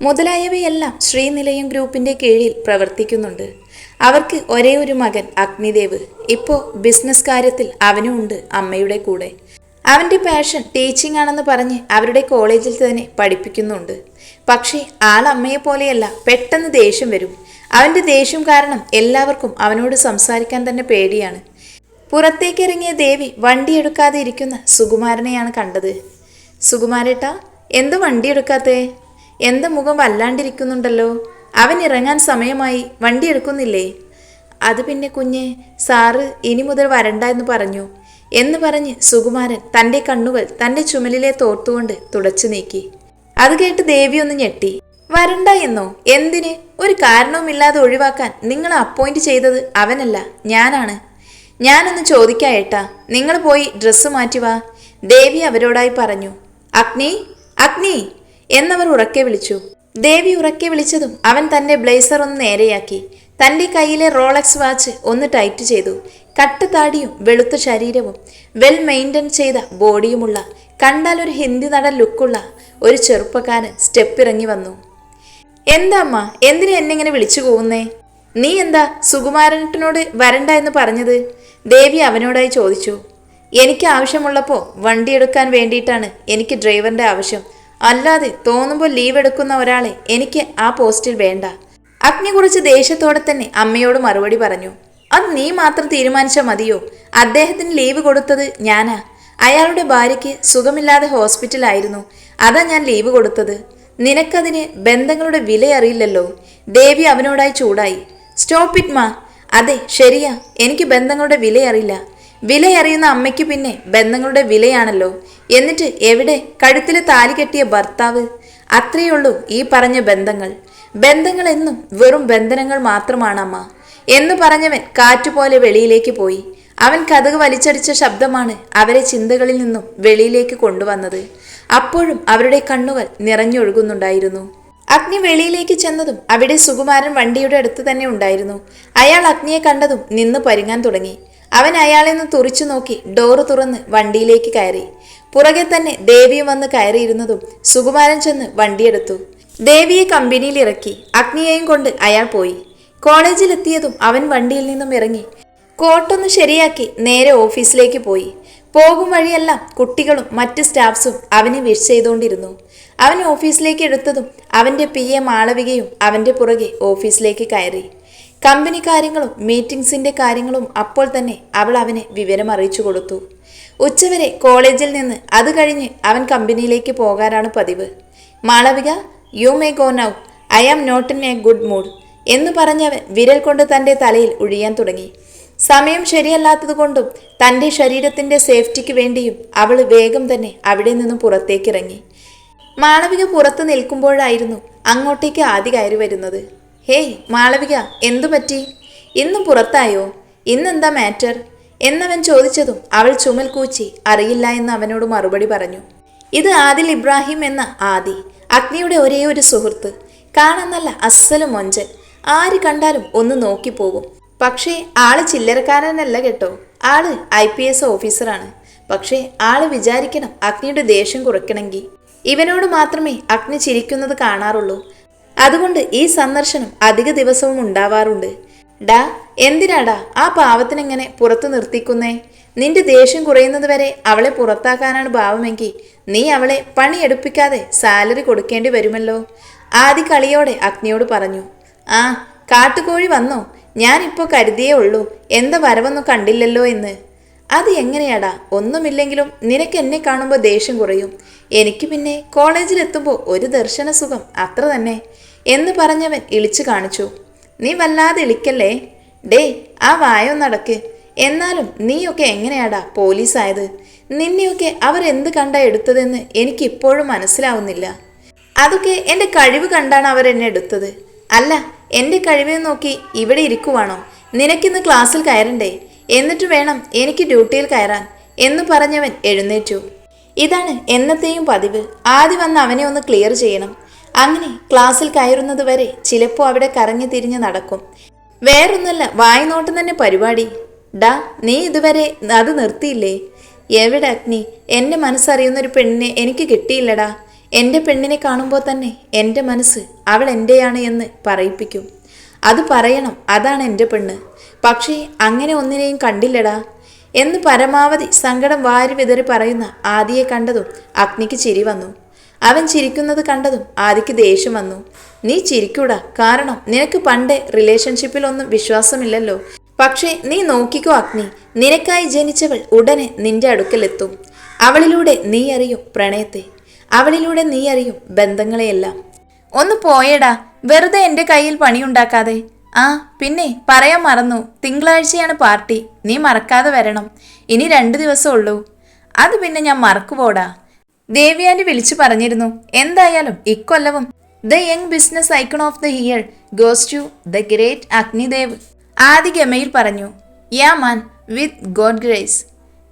മുതലായവയെല്ലാം ശ്രീനിലയം ഗ്രൂപ്പിന്റെ കീഴിൽ പ്രവർത്തിക്കുന്നുണ്ട്. അവർക്ക് ഒരേ ഒരു മകൻ അഗ്നിദേവ്. ഇപ്പോൾ ബിസിനസ് കാര്യത്തിൽ അവനും ഉണ്ട് അമ്മയുടെ കൂടെ. അവന്റെ പാഷൻ ടീച്ചിങ് ആണെന്ന് പറഞ്ഞ് അവരുടെ കോളേജിൽ തന്നെ പഠിപ്പിക്കുന്നുണ്ട്. പക്ഷേ ആൾ അമ്മയെ പോലെയല്ല പെട്ടെന്ന് ദേഷ്യം വരും. അവന്റെ ദേഷ്യം കാരണം എല്ലാവർക്കും അവനോട് സംസാരിക്കാൻ തന്നെ പേടിയാണ്. പുറത്തേക്കിറങ്ങിയ ദേവി വണ്ടി എടുക്കാതെ ഇരിക്കുന്ന സുകുമാരനെയാണ് കണ്ടത്. സുകുമാരേട്ടാ എന്ത് വണ്ടി എടുക്കാത്തേ? എന്താ മുഖം വല്ലാണ്ടിരിക്കുന്നുണ്ടല്ലോ? അവൻ ഇറങ്ങാൻ സമയമായി വണ്ടി എടുക്കുന്നില്ലേ? അത് പിന്നെ കുഞ്ഞെ സാറ് ഇനി മുതൽ വരണ്ട എന്ന് പറഞ്ഞു. എന്ന് പറഞ്ഞ് സുകുമാരൻ തന്റെ കണ്ണുകൾ തന്റെ ചുമലിലെ തോർത്തുകൊണ്ട് തുടച്ചു നീക്കി. അത് കേട്ട് ദേവി ഒന്ന് ഞെട്ടി. വരണ്ട എന്നോ? എന്തിന്? ഒരു കാരണവുമില്ലാതെ ഒഴിവാക്കാൻ നിങ്ങൾ അപ്പോയിന്റ് ചെയ്തത് അവനല്ല ഞാനാണ്. ഞാനൊന്ന് ചോദിക്കാം ഏട്ടാ നിങ്ങൾ പോയി ഡ്രസ്സ് മാറ്റി വാ. ദേവി അവരോടായി പറഞ്ഞു. അഗ്നി? അഗ്നി? എന്നവർ ഉറക്കെ വിളിച്ചു. ദേവി ഉറക്കെ വിളിച്ചതും അവൻ തന്റെ ബ്ലേസർ ഒന്ന് നേരെയാക്കി. തന്റെ കയ്യിലെ റോളക്സ് വാച്ച് ഒന്ന് ടൈറ്റ് ചെയ്തു. കട്ട് താടിയും വെളുത്ത ശരീരവും വെൽ മെയിന്റൈൻ ചെയ്ത ബോഡിയുമുള്ള കണ്ടാൽ ഒരു ഹിന്ദി നടൻ ലുക്കുള്ള ഒരു ചെറുപ്പക്കാരൻ സ്റ്റെപ്പ് ഇറങ്ങി വന്നു. എന്താ അമ്മ എന്തിനു എന്നെ ഇങ്ങനെ വിളിച്ചു പോകുന്നേ നീ എന്താ സുകുമാരനട്ടിനോട് വരണ്ട എന്ന് പറഞ്ഞത്? ദേവി അവനോടായി ചോദിച്ചു. എനിക്ക് ആവശ്യമുള്ളപ്പോൾ വണ്ടി എടുക്കാൻ വേണ്ടിയിട്ടാണ് എനിക്ക് ഡ്രൈവറിന്റെ ആവശ്യം. അല്ലാതെ തോന്നുമ്പോൾ ലീവ് എടുക്കുന്ന ഒരാളെ എനിക്ക് ആ പോസ്റ്റിൽ വേണ്ട. അഗ്നി കുറിച്ച് ദേഷ്യത്തോടെ തന്നെ അമ്മയോട് മറുപടി പറഞ്ഞു. അത് നീ മാത്രം തീരുമാനിച്ചാൽ മതിയോ? അദ്ദേഹത്തിന് ലീവ് കൊടുത്തത് ഞാനാ. അയാളുടെ ഭാര്യയ്ക്ക് സുഖമില്ലാതെ ഹോസ്പിറ്റലായിരുന്നു അതാ ഞാൻ ലീവ് കൊടുത്തത്. നിനക്കതിന് ബന്ധങ്ങളുടെ വില അറിയില്ലല്ലോ. ദേവി അവനോടായി ചൂടായി. സ്റ്റോപ്പ് ഇറ്റ് മാ. അതെ ശരിയാ. എനിക്ക് ബന്ധങ്ങളുടെ വില അറിയില്ല. വിലയറിയുന്ന അമ്മയ്ക്ക് പിന്നെ ബന്ധങ്ങളുടെ വിലയാണല്ലോ. എന്നിട്ട് എവിടെ കഴുത്തിൽ താലി കെട്ടിയ ഭർത്താവ്? അത്രയുള്ളൂ ഈ പറഞ്ഞ ബന്ധങ്ങൾ. ബന്ധങ്ങൾ എന്നും വെറും ബന്ധനങ്ങൾ മാത്രമാണ് അമ്മ എന്ന് പറഞ്ഞവൻ കാറ്റുപോലെ വെളിയിലേക്ക് പോയി. അവൻ കഥക് വലിച്ചടിച്ച ശബ്ദമാണ് അവരെ ചിന്തകളിൽ നിന്നും വെളിയിലേക്ക് കൊണ്ടുവന്നത്. അപ്പോഴും അവരുടെ കണ്ണുകൾ നിറഞ്ഞൊഴുകുന്നുണ്ടായിരുന്നു. അഗ്നി വെളിയിലേക്ക് ചെന്നതും അവിടെ സുകുമാരൻ വണ്ടിയുടെ അടുത്ത് തന്നെ ഉണ്ടായിരുന്നു. അയാൾ അഗ്നിയെ കണ്ടതും നിന്ന് പരുങ്ങാൻ തുടങ്ങി. അവൻ അയാളെ നിന്ന് തുറിച്ചു നോക്കി ഡോറ് തുറന്ന് വണ്ടിയിലേക്ക് കയറി. പുറകെ തന്നെ ദേവിയും വന്ന് കയറിയിരുന്നതും സുകുമാരൻ ചെന്ന് വണ്ടിയെടുത്തു. ദേവിയെ കമ്പനിയിൽ ഇറക്കി. അഗ്നിയെയും കൊണ്ട് അയാൾ പോയി. കോളേജിലെത്തിയതും അവൻ വണ്ടിയിൽ നിന്നും ഇറങ്ങി. കോട്ടൊന്ന് ശരിയാക്കി നേരെ ഓഫീസിലേക്ക് പോയി. പോകും വഴിയെല്ലാം കുട്ടികളും മറ്റ് സ്റ്റാഫ്സും അവനെ വിഷ് ചെയ്തുകൊണ്ടിരുന്നു. അവൻ ഓഫീസിലേക്ക് എടുത്തതും അവന്റെ പി എ മാളവികയും അവന്റെ പുറകെ ഓഫീസിലേക്ക് കയറി. കമ്പനി കാര്യങ്ങളും മീറ്റിംഗ്സിന്റെ കാര്യങ്ങളും അപ്പോൾ തന്നെ അവൾ അവനെ വിവരം അറിയിച്ചു കൊടുത്തു. ഉച്ചവരെ കോളേജിൽ നിന്ന് അത് കഴിഞ്ഞ് അവൻ കമ്പനിയിലേക്ക് പോകാനാണ് പതിവ്. Malavika you may go now I am not in a good mood എന്ന് പറഞ്ഞവൻ വിരൽ കൊണ്ട് തന്റെ തലയിൽ ഒഴിയാൻ തുടങ്ങി. സമയം ശരിയല്ലാത്തതുകൊണ്ടും തന്റെ ശരീരത്തിന്റെ സേഫ്റ്റിക്ക് വേണ്ടിയും അവൾ വേഗം തന്നെ അവിടെ നിന്നും പുറത്തേക്കിറങ്ങി. മാളവിക പുറത്ത് നിൽക്കുമ്പോഴായിരുന്നു അങ്ങോട്ടേക്ക് ആദ്യ കയറി വരുന്നത്. ഹേയ് മാളവിക എന്തു പറ്റി? ഇന്ന് പുറത്തായോ? ഇന്നെന്താ മാറ്റർ? എന്നവൻ ചോദിച്ചതും അവൾ ചുമൽ കൂച്ചി അറിയില്ല എന്ന് അവനോട് മറുപടി പറഞ്ഞു. ഇത് ആദിൽ ഇബ്രാഹിം എന്ന ആദി അഗ്നിയുടെ ഒരേ ഒരു സുഹൃത്ത്. കാണാൻ നല്ല മൊഞ്ചൻ. ആര് കണ്ടാലും ഒന്ന് നോക്കിപ്പോകും പക്ഷേ ആൾ ചില്ലറക്കാരനല്ല കേട്ടോ. ആൾ ഐ പി എസ് ഓഫീസറാണ്. പക്ഷേ ആൾ വിചാരിക്കണം അഗ്നിയുടെ ദേഷ്യം കുറയ്ക്കണമെങ്കിൽ. ഇവനോട് മാത്രമേ അഗ്നി ചിരിക്കുന്നത് കാണാറുള്ളൂ. അതുകൊണ്ട് ഈ സന്ദർശനം അധിക ദിവസവും ഉണ്ടാവാറുണ്ട്. ഡാ എന്തിനാടാ ആ പാവത്തിനെങ്ങനെ പുറത്തു നിർത്തിക്കുന്നേ? നിന്റെ ദേഷ്യം കുറയുന്നത് വരെ അവളെ പുറത്താക്കാനാണ് ഭാവമെങ്കിൽ നീ അവളെ പണിയെടുപ്പിക്കാതെ സാലറി കൊടുക്കേണ്ടി വരുമല്ലോ. ആദി കളിയോടെ അഗ്നിയോട് പറഞ്ഞു ആ കാട്ടുകോഴി വന്നോ? ഞാനിപ്പോൾ കരുതിയേ ഉള്ളൂ. എന്താ വരവൊന്നും കണ്ടില്ലല്ലോ എന്ന്. അത് എങ്ങനെയാടാ? ഒന്നുമില്ലെങ്കിലും നിനക്ക് എന്നെ കാണുമ്പോൾ ദേഷ്യം കുറയും. എനിക്ക് പിന്നെ കോളേജിലെത്തുമ്പോൾ ഒരു ദർശന സുഖം അത്ര തന്നെ. എന്ന് പറഞ്ഞവൻ ഇളിച്ചു കാണിച്ചു. നീ വല്ലാതെ ഇളിക്കല്ലേ? ഡേ ആ വായൊന്നടക്ക് എന്നാലും നീയൊക്കെ എങ്ങനെയാടാ പോലീസായത്? നിന്നെയൊക്കെ അവർ എന്ത് കണ്ടാ എടുത്തതെന്ന് എനിക്കിപ്പോഴും മനസ്സിലാവുന്നില്ല. അതൊക്കെ എന്റെ കഴിവ് കണ്ടാണ് അവർ എന്നെ എടുത്തത്. അല്ല എന്റെ കഴിവിനെ നോക്കി ഇവിടെ ഇരിക്കുവാണോ? നിനക്കിന്ന് ക്ലാസ്സിൽ കയറണ്ടേ? എന്നിട്ട് വേണം എനിക്ക് ഡ്യൂട്ടിയിൽ കയറാൻ എന്ന് പറഞ്ഞവൻ എഴുന്നേറ്റു. ഇതാണ് എന്നത്തെയും പതിവ്. ആദ്യം വന്ന് അവനെ ഒന്ന് ക്ലിയർ ചെയ്യണം. അങ്ങനെ ക്ലാസ്സിൽ കയറുന്നത് വരെ ചിലപ്പോൾ അവിടെ കറങ്ങി തിരിഞ്ഞ് നടക്കും. വേറൊന്നല്ല വായനോട്ടം തന്നെ പരിപാടി. ഡാ നീ ഇതുവരെ അത് നിർത്തിയില്ലേ? എവിടെ അഗ്നി? എന്റെ മനസ്സറിയുന്നൊരു പെണ്ണിനെ എനിക്ക് കിട്ടിയില്ലടാ. എന്റെ പെണ്ണിനെ കാണുമ്പോൾ തന്നെ എന്റെ മനസ്സ് അവൾ എന്റെയാണ് എന്ന് പറയിപ്പിക്കും. അത് പറയണം അതാണ് എന്റെ പെണ്ണ്. പക്ഷേ അങ്ങനെ ഒന്നിനെയും കണ്ടില്ലടാ. എന്ന് പരമാവധി സങ്കടം വാരി വിതറി പറയുന്ന ആദിയെ കണ്ടതും അഗ്നിക്ക് ചിരി വന്നു. അവൻ ചിരിക്കുന്നത് കണ്ടതും ആദിക്ക് ദേഷ്യം വന്നു. നീ ചിരിക്കൂടാ. കാരണം നിനക്ക് പണ്ടേ റിലേഷൻഷിപ്പിൽ ഒന്നും വിശ്വാസമില്ലല്ലോ. പക്ഷേ നീ നോക്കിക്കോ അഗ്നി. നിനക്കായി ജനിച്ചവൾ ഉടനെ നിന്റെ അടുക്കലെത്തും. അവളിലൂടെ നീ അറിയും പ്രണയത്തെ. അവളിലൂടെ നീ അറിയും ബന്ധങ്ങളെയെല്ലാം. ഒന്ന് പോയടാ. വെറുതെ എന്റെ കയ്യിൽ പണിയുണ്ടാക്കാതെ. ആ പിന്നെ പറയാൻ മറന്നു. തിങ്കളാഴ്ചയാണ് പാർട്ടി. നീ മറക്കാതെ വരണം. ഇനി രണ്ട് ദിവസം ഉള്ളൂ. അത് പിന്നെ ഞാൻ മറക്കുപോടാ ദേവിയാന്റെ വിളിച്ചു പറഞ്ഞിരുന്നു. എന്തായാലും ഇക്കൊല്ലവും the young business icon of the year goes to the great Agnidev Adi ഗമയിൽ പറഞ്ഞു yeah man with god grace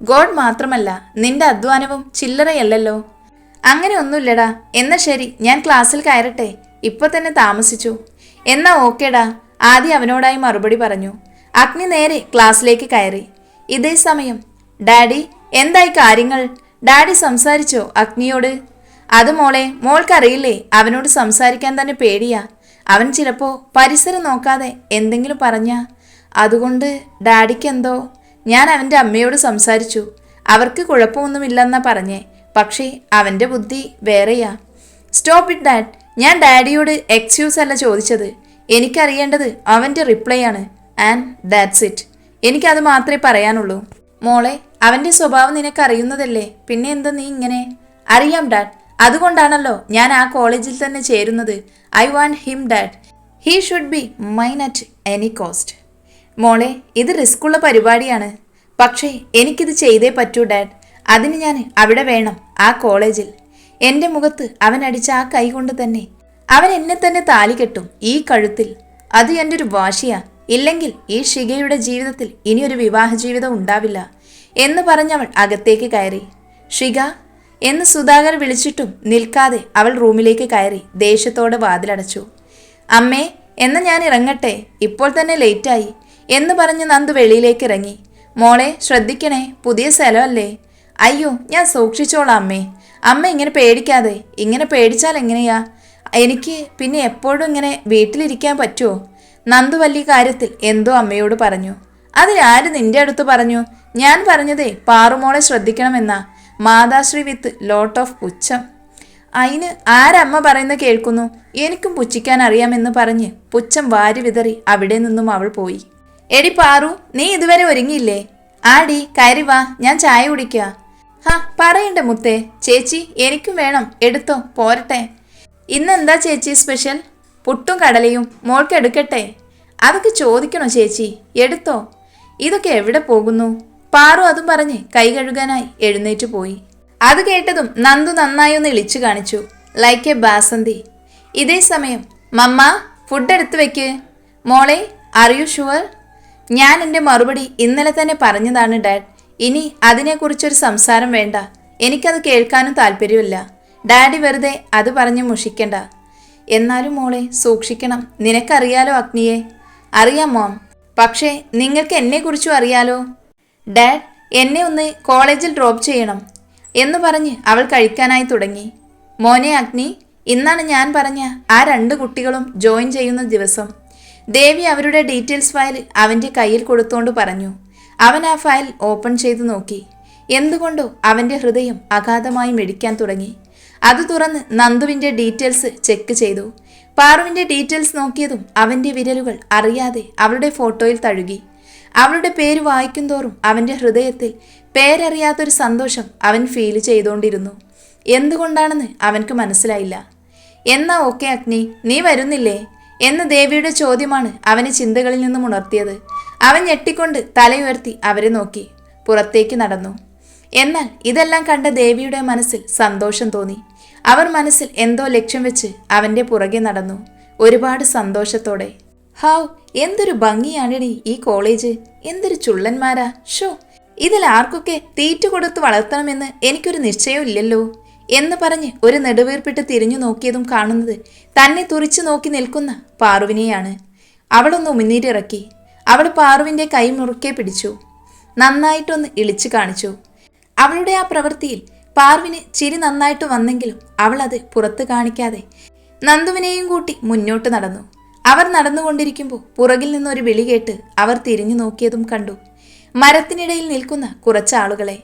god മാത്രമല്ല നിന്റെ അധ്വാനവും ചില്ലറയല്ലല്ലോ. അങ്ങനെ ഒന്നുമില്ലടാ. എന്നാ ശരി ഞാൻ ക്ലാസ്സിൽ കയറട്ടെ. ഇപ്പൊ തന്നെ താമസിച്ചു. എന്നാ ഓക്കേടാ. ആദി അവനോടായി മറുപടി പറഞ്ഞു. അഗ്നി നേരെ ക്ലാസ്സിലേക്ക് കയറി. ഇതേ സമയം ഡാഡി എന്തായി കാര്യങ്ങൾ? ഡാഡി സംസാരിച്ചോ അഗ്നിയോട്? അത് മോളെ മോൾക്കറിയില്ലേ അവനോട് സംസാരിക്കാൻ തന്നെ പേടിയാ. അവൻ ചിലപ്പോൾ പരിസരം നോക്കാതെ എന്തെങ്കിലും പറഞ്ഞാ. അതുകൊണ്ട് ഡാഡിക്കെന്തോ ഞാൻ അവന്റെ അമ്മയോട് സംസാരിച്ചു. അവർക്ക് കുഴപ്പമൊന്നുമില്ലെന്നാ പറഞ്ഞേ പക്ഷേ അവന്റെ ബുദ്ധി വേറെയാ. സ്റ്റോപ്പ് ഇറ്റ് ഡാഡ് ഞാൻ ഡാഡിയോട് എക്സ്ക്യൂസ് അല്ല ചോദിച്ചത്. എനിക്കറിയേണ്ടത് അവന്റെ റിപ്ലൈ ആണ്. ആൻഡ് ദാറ്റ്സ് ഇറ്റ് എനിക്കത് മാത്രമേ പറയാനുള്ളൂ. മോളെ അവന്റെ സ്വഭാവം നിനക്കറിയുന്നതല്ലേ? പിന്നെ എന്താ നീ ഇങ്ങനെ? അറിയാം ഡാഡ്. അതുകൊണ്ടാണല്ലോ ഞാൻ ആ കോളേജിൽ തന്നെ ചേരുന്നത്. I want him dad. He should be mine at any cost. മോളെ ഇത് റിസ്ക്കുള്ള പരിപാടിയാണ്. പക്ഷേ എനിക്കിത് ചെയ്തേ പറ്റൂ ഡാഡ്. അതിന് ഞാൻ അവിടെ വേണം ആ കോളേജിൽ. എന്റെ മുഖത്ത് അവൻ അടിച്ച ആ കൈ കൊണ്ട് തന്നെ. അവൻ എന്നെ തന്നെ താലി കെട്ടും ഈ കഴുത്തിൽ. അത് എന്റെ ഒരു വാശിയാ. ഇല്ലെങ്കിൽ ഈ ഷിഗയുടെ ജീവിതത്തിൽ ഇനിയൊരു വിവാഹ ജീവിതം ഉണ്ടാവില്ല. എന്ന് പറഞ്ഞവൾ അകത്തേക്ക് കയറി. ഷിഗ എന്ന് സുധാകർ വിളിച്ചിട്ടും നിൽക്കാതെ അവൾ റൂമിലേക്ക് കയറി ദേഷ്യത്തോടെ വാതിലടച്ചു. അമ്മേ എന്ന് ഞാൻ ഇറങ്ങട്ടെ? ഇപ്പോൾ തന്നെ ലേറ്റായി. എന്ന് പറഞ്ഞ് നന്ദു വെളിയിലേക്ക് ഇറങ്ങി. മോളെ ശ്രദ്ധിക്കണേ പുതിയ സ്ഥലമല്ലേ? അയ്യോ ഞാൻ സൂക്ഷിച്ചോളാം അമ്മേ. അമ്മ ഇങ്ങനെ പേടിക്കാതെ. ഇങ്ങനെ പേടിച്ചാൽ എങ്ങനെയാ? എനിക്ക് പിന്നെ എപ്പോഴും ഇങ്ങനെ വീട്ടിലിരിക്കാൻ പറ്റുമോ? നന്ദു വലിയ കാര്യത്തിൽ എന്തോ അമ്മയോട് പറഞ്ഞു. അതിനാര് നിന്റെ അടുത്ത് പറഞ്ഞു? ഞാൻ പറഞ്ഞതേ പാറുമോളെ ശ്രദ്ധിക്കണമെന്നാ. മാതാശ്രീ വിത്ത് ലോട്ട് ഓഫ് പുച്ഛം. അതിന് ആരമ്മ പറയുന്ന കേൾക്കുന്നു. എനിക്കും പുച്ഛിക്കാൻ അറിയാമെന്ന് പറഞ്ഞ് പുച്ഛം വാരി വിതറി അവിടെ നിന്നും അവൾ പോയി. എടി പാറു നീ ഇതുവരെ ഒരുങ്ങിയില്ലേ? ആടി കയറി വാ ഞാൻ ചായ കുടിക്കുക ഹാ പറയണ്ട മുത്തേ. ചേച്ചി എനിക്കും വേണം. എടുത്തോ പോരട്ടെ. ഇന്നെന്താ ചേച്ചി സ്പെഷ്യൽ? പുട്ടും കടലയും മോൾക്ക് എടുക്കട്ടെ. അതൊക്കെ ചോദിക്കണോ ചേച്ചി? എടുത്തോ. ഇതൊക്കെ എവിടെ പോകുന്നു? പാറു അതും പറഞ്ഞ് കൈ കഴുകാനായി എഴുന്നേറ്റ് പോയി. അത് കേട്ടതും നന്ദു നന്നായി ഒന്ന് ഇളിച്ചു കാണിച്ചു. Like a Basanti. ഇതേ സമയം മമ്മ ഫുഡ് എടുത്തു വെക്ക്. മോളെ ആർ യു ഷുവർ ഞാൻ എന്റെ മറുപടി ഇന്നലെ തന്നെ പറഞ്ഞതാണ് ഡാഡ്. ഇനി അതിനെക്കുറിച്ചൊരു സംസാരം വേണ്ട. എനിക്കത് കേൾക്കാനും താല്പര്യമില്ല. ഡാഡി വെറുതെ അത് പറഞ്ഞ് മുഷിക്കണ്ട. എന്നാലും മോളെ സൂക്ഷിക്കണം. നിനക്കറിയാലോ അഗ്നിയെ? അറിയാം മോം. പക്ഷേ നിങ്ങൾക്ക് എന്നെക്കുറിച്ചും അറിയാലോ. ഡാഡ് എന്നെ ഒന്ന് കോളേജിൽ ഡ്രോപ്പ് ചെയ്യണം എന്ന് പറഞ്ഞ് അവൾ കഴിക്കാനായി തുടങ്ങി. മോനെ അഗ്നി ഇന്നാണ് ഞാൻ പറഞ്ഞ ആ രണ്ട് കുട്ടികളും ജോയിൻ ചെയ്യുന്ന ദിവസം. ദേവി അവരുടെ ഡീറ്റെയിൽസ് ഫയൽ അവന്റെ കയ്യിൽ കൊടുത്തുകൊണ്ട് പറഞ്ഞു. അവൻ ആ ഫയൽ ഓപ്പൺ ചെയ്തു നോക്കി. എന്തുകൊണ്ടോ അവന്റെ ഹൃദയം അഗാധമായി മെടിക്കാൻ തുടങ്ങി. അത് തുറന്ന് നന്ദുവിന്റെ ഡീറ്റെയിൽസ് ചെക്ക് ചെയ്തു. പാറുവിന്റെ ഡീറ്റെയിൽസ് നോക്കിയതും അവന്റെ വിരലുകൾ അറിയാതെ അവളുടെ ഫോട്ടോയിൽ തഴുകി. അവളുടെ പേര് വായിക്കും തോറും അവന്റെ ഹൃദയത്തിൽ പേരറിയാത്തൊരു സന്തോഷം അവൻ ഫീൽ ചെയ്തുകൊണ്ടിരുന്നു. എന്തുകൊണ്ടാണെന്ന് അവൻക്ക് മനസ്സിലായില്ല. എന്നാ ഓക്കെ അഗ്നി നീ വരുന്നില്ലേ? എന്ന ദേവിയുടെ ചോദ്യമാണ് അവനെ ചിന്തകളിൽ നിന്നും ഉണർത്തിയത്. അവൻ ഞെട്ടിക്കൊണ്ട് തലയുയർത്തി അവരെ നോക്കി പുറത്തേക്ക് നടന്നു. എന്നാൽ ഇതെല്ലാം കണ്ട ദേവിയുടെ മനസ്സിൽ സന്തോഷം തോന്നി. അവർ മനസ്സിൽ എന്തോ ലക്ഷ്യം വെച്ച് അവന്റെ പുറകെ നടന്നു ഒരുപാട് സന്തോഷത്തോടെ. ഹാവ് എന്തൊരു ഭംഗിയാണിടി ഈ കോളേജ്. എന്തൊരു ചുള്ളന്മാരാ. ഷോ ഇതിൽ ആർക്കൊക്കെ തീറ്റ കൊടുത്ത് വളർത്തണമെന്ന് എനിക്കൊരു നിശ്ചയമില്ലല്ലോ എന്ന് പറഞ്ഞ് ഒരു നെടുവീർപ്പിട്ട് തിരിഞ്ഞു നോക്കിയതും കാണുന്നത് തന്നെ തുറിച്ചു നോക്കി നിൽക്കുന്ന പാറുവിനെയാണ്. അവളൊന്ന് ഉമിനീരിറക്കി അവൾ പാറുവിന്റെ കൈ മുറുക്കെ പിടിച്ചു. നന്നായിട്ടൊന്ന് ഇളിച്ചു കാണിച്ചു. അവളുടെ ആ പ്രവൃത്തിയിൽ പാർവിന് ചിരി നന്നായിട്ട് വന്നെങ്കിലും അവൾ അത് പുറത്ത് കാണിക്കാതെ നന്ദുവിനെയും കൂട്ടി മുന്നോട്ട് നടന്നു. അവർ നടന്നുകൊണ്ടിരിക്കുമ്പോൾ പുറകിൽ നിന്നൊരു വിളി കേട്ട് അവർ തിരിഞ്ഞു നോക്കിയതും കണ്ടു. മരത്തിനിടയിൽ നിൽക്കുന്ന കുറച്ച് ആളുകളെ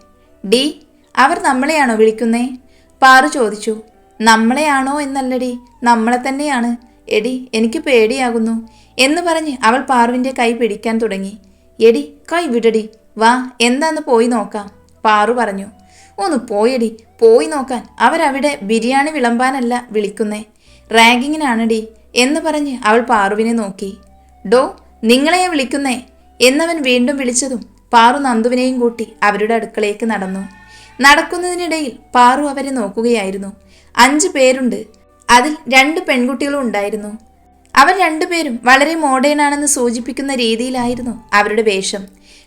ഡി അവർ നമ്മളെയാണോ വിളിക്കുന്നേ? പാറു ചോദിച്ചു. നമ്മളെയാണോ എന്നല്ലടി നമ്മളെ തന്നെയാണ്. എടി എനിക്ക് പേടിയാകുന്നു എന്ന് പറഞ്ഞ് അവൾ പാറുവിന്റെ കൈ പിടിക്കാൻ തുടങ്ങി. എടി കൈ വിടടി. വാ എന്താന്ന് പോയി നോക്കാം പാറു പറഞ്ഞു. ഒന്ന് പോയടി പോയി നോക്കാൻ. അവരവിടെ ബിരിയാണി വിളമ്പാനല്ല വിളിക്കുന്നേ. റാഗിങ്ങിനാണടി എന്ന് പറഞ്ഞ് അവൾ പാറുവിനെ നോക്കി. ഡോ നിങ്ങളെയാ വിളിക്കുന്നേ? എന്നവൻ വീണ്ടും വിളിച്ചതും പാറു നന്ദുവിനെയും കൂട്ടി അവരുടെ അടുക്കളയിലേക്ക് നടന്നു. നടക്കുന്നതിനിടയിൽ പാറു അവരെ നോക്കുകയായിരുന്നു. അഞ്ചു പേരുണ്ട്. അതിൽ രണ്ട് പെൺകുട്ടികളും ഉണ്ടായിരുന്നു. അവർ രണ്ടുപേരും വളരെ മോഡേൺ ആണെന്ന് സൂചിപ്പിക്കുന്ന രീതിയിലായിരുന്നു അവരുടെ വേഷം.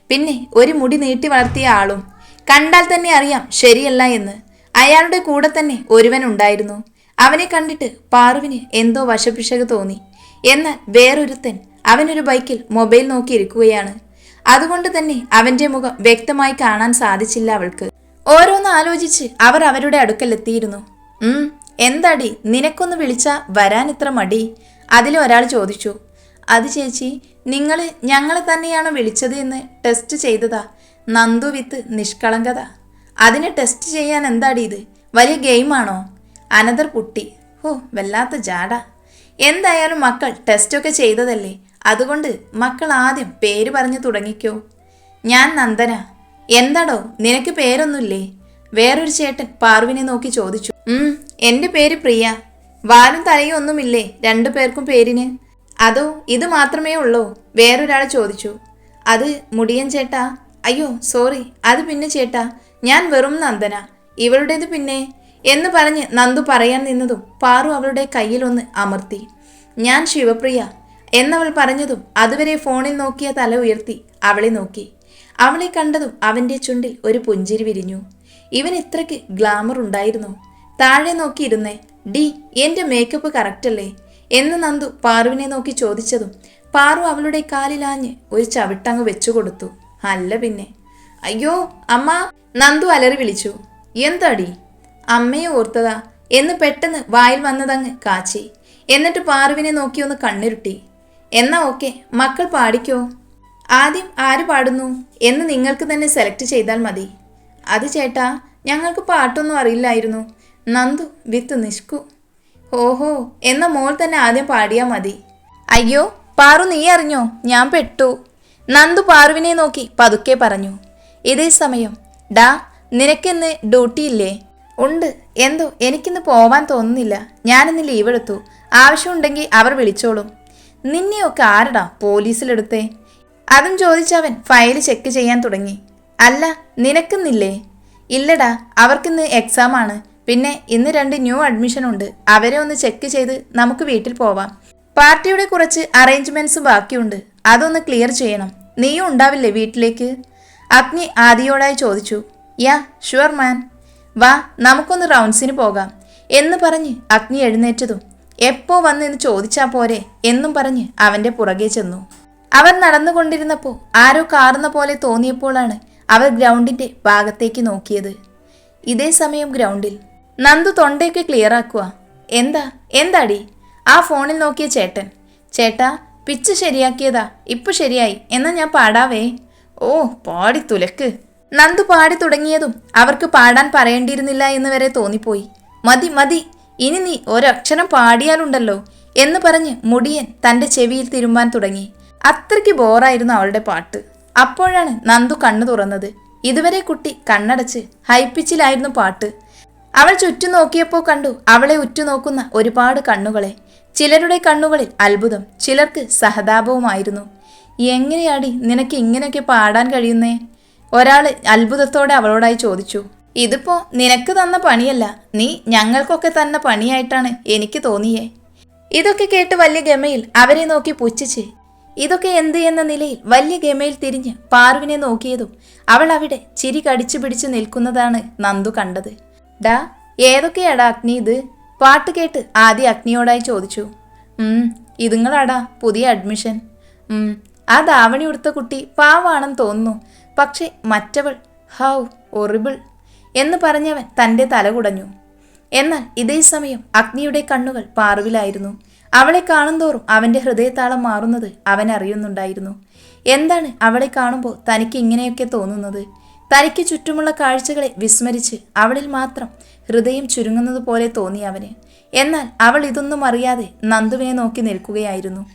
പിന്നെ ഒരു മുടി നീട്ടി വളർത്തിയ ആളും. കണ്ടാൽ തന്നെ അറിയാം ശരിയല്ല എന്ന്. അയാളുടെ കൂടെ തന്നെ ഒരുവൻ ഉണ്ടായിരുന്നു. അവനെ കണ്ടിട്ട് പാറുവിന് എന്തോ വശപിശക് തോന്നി. എന്നാൽ വേറൊരുത്തൻ അവനൊരു ബൈക്കിൽ മൊബൈൽ നോക്കിയിരിക്കുകയാണ് അതുകൊണ്ട് തന്നെ അവന്റെ മുഖം വ്യക്തമായി കാണാൻ സാധിച്ചില്ല അവൾക്ക്. ഓരോന്ന് ആലോചിച്ച് അവർ അവരുടെ അടുക്കലെത്തിയിരുന്നു. ഉം എന്താടി നിനക്കൊന്ന് വിളിച്ചാ വരാൻ ഇത്ര മടി? അതിലൊരാൾ ചോദിച്ചു. അത് ചേച്ചി നിങ്ങൾ ഞങ്ങളെ തന്നെയാണ് വിളിച്ചത് എന്ന് ടെസ്റ്റ് ചെയ്തതാ. നന്ദു വിത്ത് നിഷ്കളങ്കത. അതിന് ടെസ്റ്റ് ചെയ്യാൻ എന്താടി ഇത്? വലിയ ഗെയിമാണോ? അനദർ കുട്ടി ഓ വല്ലാത്ത ജാട. എന്തായാലും മക്കൾ ടെസ്റ്റൊക്കെ ചെയ്തതല്ലേ? അതുകൊണ്ട് മക്കൾ ആദ്യം പേര് പറഞ്ഞു തുടങ്ങിക്കോ. ഞാൻ നന്ദന. എന്താടോ നിനക്ക് പേരൊന്നുമില്ലേ? വേറൊരു ചേട്ടൻ പാർവിനെ നോക്കി ചോദിച്ചു. ഉം എന്റെ പേര് പ്രിയ. വാലും തലയും ഒന്നുമില്ലേ രണ്ടു പേർക്കും പേരിന്? അതോ ഇത് മാത്രമേ ഉള്ളൂ? വേറൊരാൾ ചോദിച്ചു. അത് മുടിയൻ ചേട്ടാ. അയ്യോ സോറി. അത് പിന്നെ ചേട്ടാ. ഞാൻ വെറും നന്ദന. ഇവളുടേത് പിന്നെ? എന്ന് പറഞ്ഞ് നന്ദു പറയാൻ നിന്നതും പാറു അവളുടെ കയ്യിലൊന്ന് അമർത്തി. ഞാൻ ശിവപ്രിയ എന്നവൾ പറഞ്ഞതും അതുവരെ ഫോണിൽ നോക്കിയ തല ഉയർത്തി അവളെ നോക്കി. അവളെ കണ്ടതും അവന്റെ ചുണ്ടിൽ ഒരു പുഞ്ചിരി വിരിഞ്ഞു. ഇവൻ ഇത്രയ്ക്ക് ഗ്ലാമർ ഉണ്ടായിരുന്നു? താഴെ നോക്കിയിരുന്നേ. ഡി എന്റെ മേക്കപ്പ് കറക്റ്റല്ലേ എന്ന് നന്ദു പാറുവിനെ നോക്കി ചോദിച്ചതും പാറു അവളുടെ കാലിലാഞ്ഞ് ഒരു ചവിട്ടങ്ങ് വെച്ചു കൊടുത്തു. അല്ല പിന്നെ. അയ്യോ അമ്മ നന്ദു അലറി വിളിച്ചു. എന്താടി അമ്മയെ ഓർത്തതാ. എന്ന് പെട്ടെന്ന് വായിൽ വന്നതങ്ങ് കാച്ചി. എന്നിട്ട് പാറുവിനെ നോക്കി ഒന്ന് കണ്ണിരുട്ടി. എന്നാ ഓക്കെ മക്കൾ പാടിക്കോ? ആദ്യം ആര് പാടുന്നു? എന്ന് നിങ്ങൾക്ക് തന്നെ സെലക്ട് ചെയ്താൽ മതി. അത് ചേട്ടാ ഞങ്ങൾക്ക് പാട്ടൊന്നും അറിയില്ലായിരുന്നു. നന്ദു വിത്ത് നിഷ്കു. ഓഹോ എന്ന മോൾ തന്നെ ആദ്യം പാടിയാ മതി. അയ്യോ പാറു നീ അറിഞ്ഞോ? ഞാൻ പെട്ടു. നന്ദു പാറുവിനെ നോക്കി പതുക്കെ പറഞ്ഞു. ഇതേ സമയം ഡാ നിനക്കെന്ന് ഡ്യൂട്ടി ഇല്ലേ ഉണ്ട്. എന്തോ? എനിക്കിന്ന് പോവാൻ തോന്നുന്നില്ല. ഞാനിന്ന് ലീവ് എടുത്തു. ആവശ്യമുണ്ടെങ്കിൽ അവർ വിളിച്ചോളും. നിന്നെയൊക്കെ ആരടാ പോലീസിലെടുത്തേ? അതും ചോദിച്ചവൻ ഫയൽ ചെക്ക് ചെയ്യാൻ തുടങ്ങി. അല്ല നിനക്കുന്നില്ലേ? ഇല്ലടാ അവർക്കിന്ന് എക്സാം ആണ്. പിന്നെ ഇന്ന് രണ്ട് ന്യൂ അഡ്മിഷൻ ഉണ്ട്. അവരെ ഒന്ന് ചെക്ക് ചെയ്ത് നമുക്ക് വീട്ടിൽ പോവാം. പാർട്ടിയുടെ കുറച്ച് അറേഞ്ച്മെന്റ്സ് ബാക്കിയുണ്ട്. അതൊന്ന് ക്ലിയർ ചെയ്യണം. നീയും ഉണ്ടാവില്ലേ വീട്ടിലേക്ക്? അഗ്നി ആദിയോടായി ചോദിച്ചു. യാ ഷുവർ മാൻ വാ നമുക്കൊന്ന് റൗണ്ട്സിന് പോകാം. എന്ന് പറഞ്ഞ് അഗ്നി എഴുന്നേറ്റതും. എപ്പോ വന്നെന്ന് ചോദിച്ചാ പോരെ എന്നും പറഞ്ഞ് അവന്റെ പുറകെ ചെന്നു. അവർ നടന്നുകൊണ്ടിരുന്നപ്പോൾ ആരോ കാറുന്ന പോലെ തോന്നിയപ്പോഴാണ് അവർ ഗ്രൗണ്ടിന്റെ ഭാഗത്തേക്ക് നോക്കിയത്. ഇതേ സമയം ഗ്രൗണ്ടിൽ നന്ദു തൊണ്ടയൊക്കെ ക്ലിയർ ആക്കുക എന്താ? എന്താടി? ആ ഫോണിൽ നോക്കിയ ചേട്ടൻ. ചേട്ടാ പിച്ച് ശരിയാക്കിയതാ. ഇപ്പൊ ശരിയായി. എന്നാ ഞാൻ പാടാവേ. ഓ പാടി തുലക്ക്. നന്ദു പാടി തുടങ്ങിയതും അവർക്ക് പാടാൻ പറയേണ്ടിയിരുന്നില്ല എന്ന് വരെ തോന്നിപ്പോയി. മതി മതി ഇനി നീ ഒരക്ഷരം പാടിയാലുണ്ടല്ലോ എന്ന് പറഞ്ഞ് മുടിയൻ തന്റെ ചെവിയിൽ തിരുമ്പാൻ തുടങ്ങി. അത്രയ്ക്ക് ബോറായിരുന്നു അവളുടെ പാട്ട്. അപ്പോഴാണ് നന്ദു കണ്ണു തുറന്നത്. ഇതുവരെ കുട്ടി കണ്ണടച്ച് ഹൈപ്പിച്ചിലായിരുന്നു പാട്ട്. അവൾ ചുറ്റും നോക്കിയപ്പോൾ കണ്ടു അവളെ ഉറ്റുനോക്കുന്ന ഒരുപാട് കണ്ണുകളെ. ചിലരുടെ കണ്ണുകളിൽ അത്ഭുതം ചിലർക്ക് സഹതാപവുമായിരുന്നു. എങ്ങനെയാടി നിനക്ക് ഇങ്ങനെയൊക്കെ പാടാൻ കഴിയുന്നേ? ഒരാൾ അത്ഭുതത്തോടെ അവളോടായി ചോദിച്ചു ഇതിപ്പോ നിനക്ക് തന്ന പണിയല്ല നീ ഞങ്ങൾക്കൊക്കെ തന്ന പണിയായിട്ടാണ് എനിക്ക് തോന്നിയേ? ഇതൊക്കെ കേട്ട് വലിയ ഗമയിൽ അവരെ നോക്കി പുച്ഛിച്ച് ഇതൊക്കെ എന്ത് എന്ന നിലയിൽ വലിയ ഗമയിൽ തിരിഞ്ഞ് പാർവിനെ നോക്കിയതും അവൾ അവിടെ ചിരി കടിച്ചു പിടിച്ചു നിൽക്കുന്നതാണ് നന്ദു കണ്ടത്. ഡാ ഏതൊക്കെയാടാ അഗ്നി ഇത്? പാട്ട് കേട്ട് ആദ്യ അഗ്നിയോടായി ചോദിച്ചു ഉം ഇതുങ്ങളാടാ പുതിയ അഡ്മിഷൻ. ഉം ആ ദാവണി ഉടുത്ത കുട്ടി പാവാണെന്ന് തോന്നുന്നു. പക്ഷെ മറ്റവൾ ഹൗ ഒറിബിൾ എന്ന് പറഞ്ഞവൻ തന്റെ തല കുടഞ്ഞു. എന്നാൽ ഇതേ സമയം അഗ്നിയുടെ കണ്ണുകൾ പാർവിലായിരുന്നു അവളെ കാണുന്തോറും അവന്റെ ഹൃദയത്താളം മാറുന്നത് അവൻ അറിയുന്നുണ്ടായിരുന്നു. എന്താണ് അവളെ കാണുമ്പോൾ തനിക്ക് ഇങ്ങനെയൊക്കെ തോന്നുന്നത്? തനിക്ക് ചുറ്റുമുള്ള കാഴ്ചകളെ വിസ്മരിച്ച് അവളിൽ മാത്രം ഹൃദയം ചുരുങ്ങുന്നത് പോലെ തോന്നി അവന്. എന്നാൽ അവൾ ഇതൊന്നും അറിയാതെ നന്ദുവിനെ നോക്കി നിൽക്കുകയായിരുന്നു.